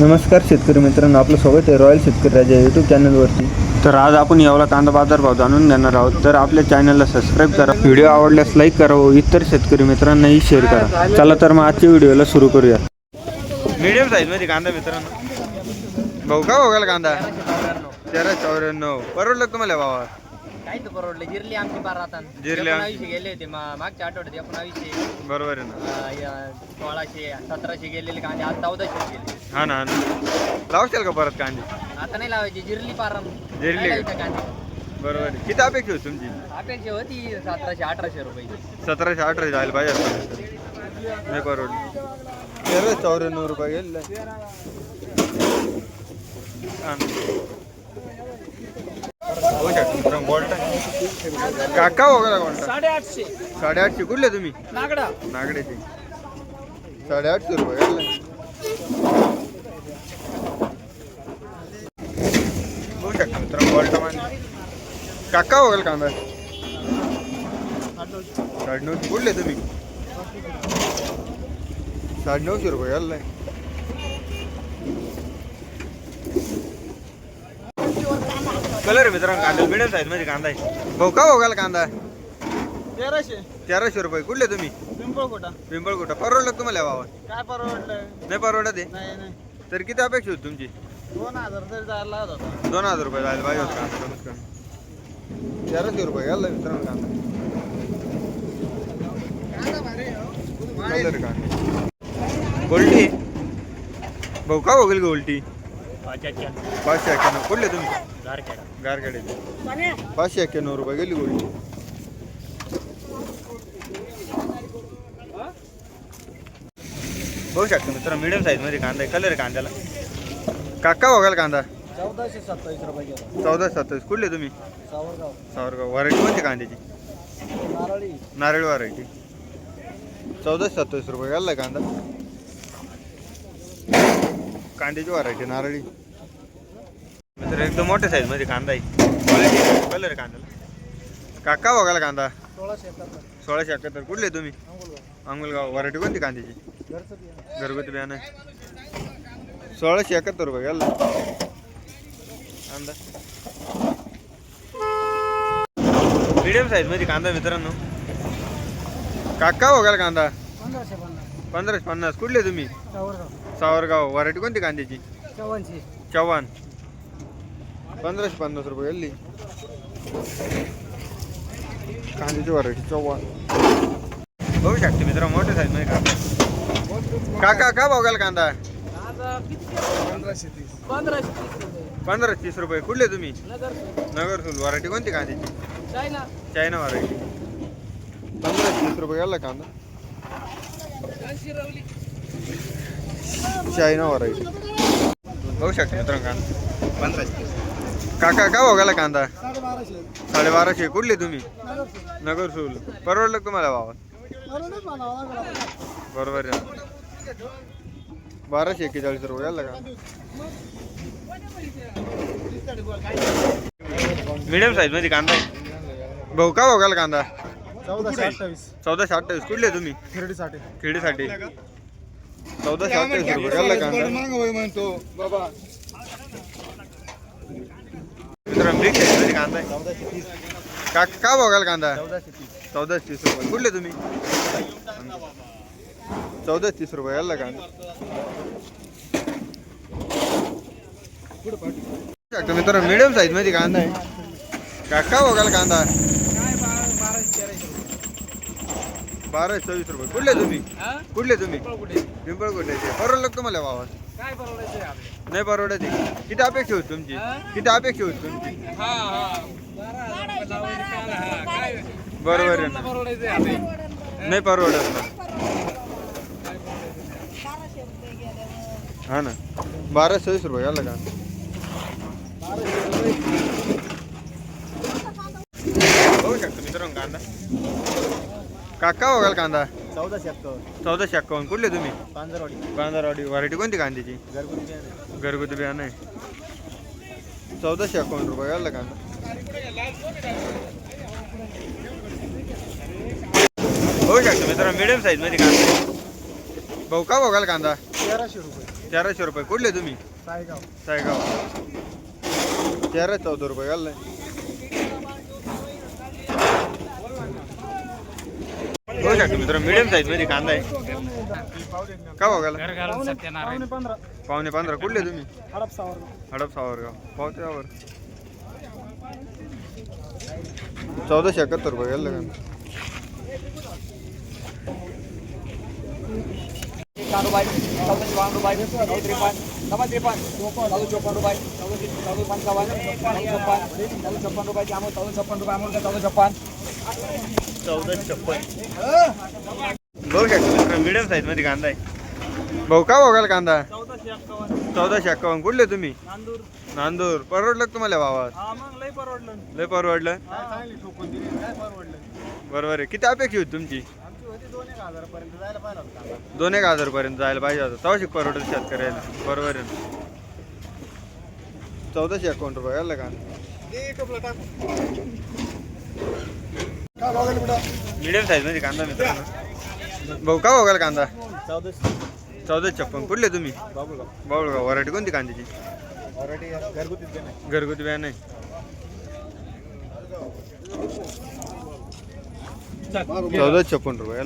नमस्कार शेतकरी मित्रांनो आपलं स्वागत आहे रॉयल शेतकरी राजा यूट्यूब चॅनलवरती तर आज आपण यावला कांदा बाजार भाव जाणून घेणार आहोत. तर आपल्या चॅनलला सबस्क्राईब करा. व्हिडिओ आवडल्यास लाईक करा व इतर शेतकरी मित्रांनाही शेअर करा. चला तर मग आजच्या व्हिडिओला सुरू करूया. मीडियम साईजमध्ये कांदा मित्रांनो. भाऊ का बघाल कांदा? तेरा चौऱ्याण्णव. परवडलं तुम्हाला भावा काय तर परवडलं. जिरली आमची बार आता जिरली आम- एकोणावीसशे गेले होते मा- मागच्या आठवड्यात एकोणावीसशे. बरोबर आहे ना. अं, या सोळाशे सतराशे गेलेले कांदे आज चौदाशे गेले. हा ना हा ना. लावशाल का परत कांदे? आता नाही लावायची जिरली पार. जिरली काय लावायचं कांदे? बरोबर आहे. किती अपेक्षा होती तुमची? अपेक्षा होती सतराशे अठराशे रुपये. सतराशे अठराशे जायला पाहिजे. नाही परवडलं. तेरा चौऱ्याण्णव रुपये गेले काका वगैरे कोणता? साडेआठशे. साडेआठशे. कुठले तुम्ही? नागडा. नागड्याचे. साडेआठशे रुपये. बघू शकता मित्रांनो बॉल्टा मान काका वगैरे कांदा साडेनऊशे. कुठले तुम्ही? साडेनऊशे रुपये. घाललाय कलर आहे मित्रांनो कांदा मिडियम साईजमध्ये कांदा आहे. भाऊ का भाऊ कांदा? तेराशे. तेराशे रुपये. कुठले तुम्ही? पिंपळ कोटा पिंपळकुटा. परवडलं का तुम्हाला भावा काय परवडलं? नाही परवडत आहे? नाही नाही. तर किती अपेक्षा होती तुमची? दोन हजार तरी जायला लागत होता. दोन हजार रुपये जायला पाहिजे होतं कांदा कमीत कमी. तेराशे रुपये घालला मित्रांनो कांदा. कलर कांदा. गोल्टी भाऊ का बघेल गोल्टी पाचशे एक्क्याण्णव. कुठले तुम्ही? गारखेडे. पाचशे एक्क्याण्णव रुपये गेली गोल्टी बघू शकतो मित्र मिडियम साईजमध्ये कांदा आहे. कलर कांद्याला. काका बघाल कांदा? चौदाशे सत्तावीस रुपये गेला चौदा सत्तावीस. कुठले तुम्ही? सावरगाव. सावरगाव. व्हरायटी कोणती कांद्याची? नारळी. नारळ व्हरायटी चौदा सत्तावीस रुपये घालला कांदा. कांद्याची व्हरायटी नारळी. मित्र एकदम मोठ्या साईजमध्ये कांदा आहे. क्वालिटी कलर कांद्याला. काका बघायला कांदा. सोळाशे एकाहत्तर सोळाशे एकाहत्तर. कुठले तुम्ही? अंगुलगाव व्हरायटी कोणती कांद्याची. घरगुती बियाणं आहे. सोळाशे एकाहत्तर रुपये घालला कांदा. मीडियम साईजमध्ये कांदा मित्रांनो. काका बघाल कांदा. पंधराशे पन्नास. पंधराशे पन्नास. कुठले तुम्ही? सावरगाव व्हरायटी कोणती कांद्याची? चव्हाणशे चव्हाण. पंधराशे पन्नास रुपये गेली कांद्याची व्हरायटी चव्हाण. बघू शकते मित्र मोठे साईजमध्ये कांदा. काका का बघाल कांदा? पंधराशे तीस पंधराशे तीस रुपये. पंधरा तीस रुपये कुठले तुम्ही? नगर सुल व्हरायटी कोणती कांद्याची? चायना. चायना व्हरायटी पंधरा तीस रुपये गेला कांदा. चायना व्हरायटी बघू शकते मित्रांनो काका का बघायला कांदा? साडेबाराशे. कुठले तुम्ही? नगर सुल परवडलं का तुम्हाला भावा बरोबर आहे. बाराशे एक्केचाळीस रुपये गेला का? मिडियम साईजमध्ये कांदा आहे. भाऊ का बघायला कांदा? चौदाशे अठ्ठावीस. चौदाशे अठ्ठावीस. कुठले तुम्ही? शिर्डीसाठी खेडीसाठी चौदाशे अठ्ठावीस रुपये कांदा म्हणतो. बाबा. मित्रांनो कांदा आहे. चौदाशे तीस का का बघाल कांदा? चौदाशे तीस चौदाशे तीस रुपये. कुठले तुम्ही? चौदाशे तीस रुपये. गेला कांदा. शकतो मित्रांनो मिडियम साईजमध्ये कांदा आहे. का का बघाल कांदा काय बाराशे तेराशे बाराशे सव्वीस रुपये. कुठले तुम्ही? हा? कुठले तुम्ही? कुठे पिंपळकोट्याचे परवडलं का तुम्हाला भावा काय परवडायचं नाही परवडत आहे. किती अपेक्षा होती तुमची? हा? किती अपेक्षा होती तुमची? हा हा. बारा हजार रुपये लावायचे काय हा, काय? बरोबर आहे काय ना परवडायचं नाही परवडत ना. हा ना. बारा सव्वीस रुपये घाला का? बघू शकतो मित्रांनो कांदा. काका बघाल कांदा. चौदाशे एक्कावन्न. चौदाशे अक्कावन्न कुठले तुम्ही? पांजरवाडी व्हरायटी कोणती कांद्याची? घरगुती बियाणे. घरगुती बियाणं. आहे चौदाशे अकाउंट रुपये घालला कांदा. होऊ शकतो मित्रांनो मिडियम साईजमध्ये कांदा. आहे. भाऊ का बघाल कांदा? तेराशे रुपये. तेराशे रुपये. कुठले तुम्ही? सायगाव. सायगाव. तेरा चौदा रुपये घाललाय बघू शकतो मित्र मिडियम साईजमध्ये कांदा आहे. का बघायला पावणे पंधरा. कुठले तुम्ही? हडप सावरगाव. पावत्यावर चौदाशे एकाहत्तर रुपये घाललं का? रुपये चौदाशे बावन्न रुपये. नऊ त्रेपन्न नवा त्रेपन्न चौदा चोपन्न रुपये चौदा चौदा पंचावन्न चौदा छप्पन चौदा छप्पन रुपयाची अमोल चौदा छप्पन रुपये अमोल चौदा छप्पन. चौदा छप्पन बघू शकतो मिडियम साईजमध्ये कांदा आहे. भाऊ का बघाल कांदा? चौदाशे एक्कावन्न. कुठले तुम्ही? नांदूर. नांदूर. परवडलं तुम्हाला भावात हा मग लई परवडलं. लय परवडलं? चांगली ठोकून दिली काय परवडलं. बरोबर आहे. किती अपेक्षा होती तुमची? आमची होती दोन एक हजारापर्यंत जायला पाहिजे होता दोन एक हजार पर्यंत जायला पाहिजे होतं. तेव्हा शिक परवडत शेतकऱ्याला. बरोबर आहे. ना चौदाशे अकाउंट रुपये. का? मिडियम साईजमध्ये कांदा मित्रांनो भाऊ का हो बघाल कांदा? चौदा छप्पन. कुठले तुम्ही? बाबुळगाव. बाबळगाव व्हरायटी कोणती कांद्याची? घरगुती नाही घरगुती बियाणं आहे. चौदा छप्पन रुपये